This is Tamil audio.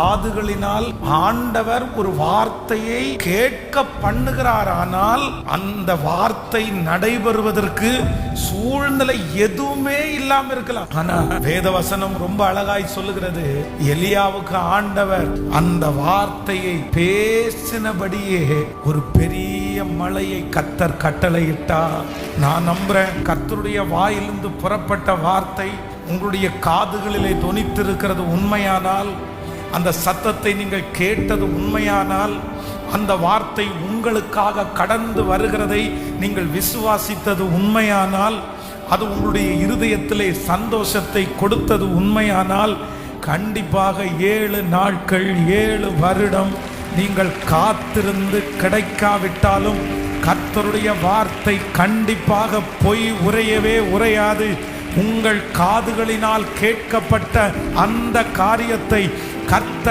காதுகளினால் ஆண்டவர் ஒரு வார்த்தையை கேட்க பண்ணுகிறாரானால் அந்த வார்த்தை நடைபெறுவதற்கு சூழ்நிலை எதுவுமே இல்லாம இருக்கலாம். ஆனா வேதவசனம் ரொம்ப அழகாய் சொல்லுகிறது. எலியாவுக்கு ஆண்டவர் அந்த வார்த்தையை பேசினபடியே ஒரு பெரிய மலையை கத்தர் கட்டளையிட்டா. நான் நம்புறேன் கத்தருடைய வாயிலிருந்து புறப்பட்ட வார்த்தை உங்களுடைய காதுகளிலே தொனித்திருக்கிறது உண்மையானால் அந்த சத்தத்தை நீங்கள் கேட்டது உண்மையானால் அந்த வார்த்தை உங்களுக்காக கடந்து வருகிறதை நீங்கள் விசுவாசித்தது உண்மையானால் அது உங்களுடைய இருதயத்திலே சந்தோஷத்தை கொடுத்தது உண்மையானால் கண்டிப்பாக ஏழு நாட்கள் ஏழு வருடம் நீங்கள் காத்திருந்து கிடைக்காவிட்டாலும் கர்த்தருடைய வார்த்தை கண்டிப்பாக பொய் உரையவே உரையாது. உங்கள் காதுகளினால் கேட்கப்பட்ட அந்த காரியத்தை கர்த்தர்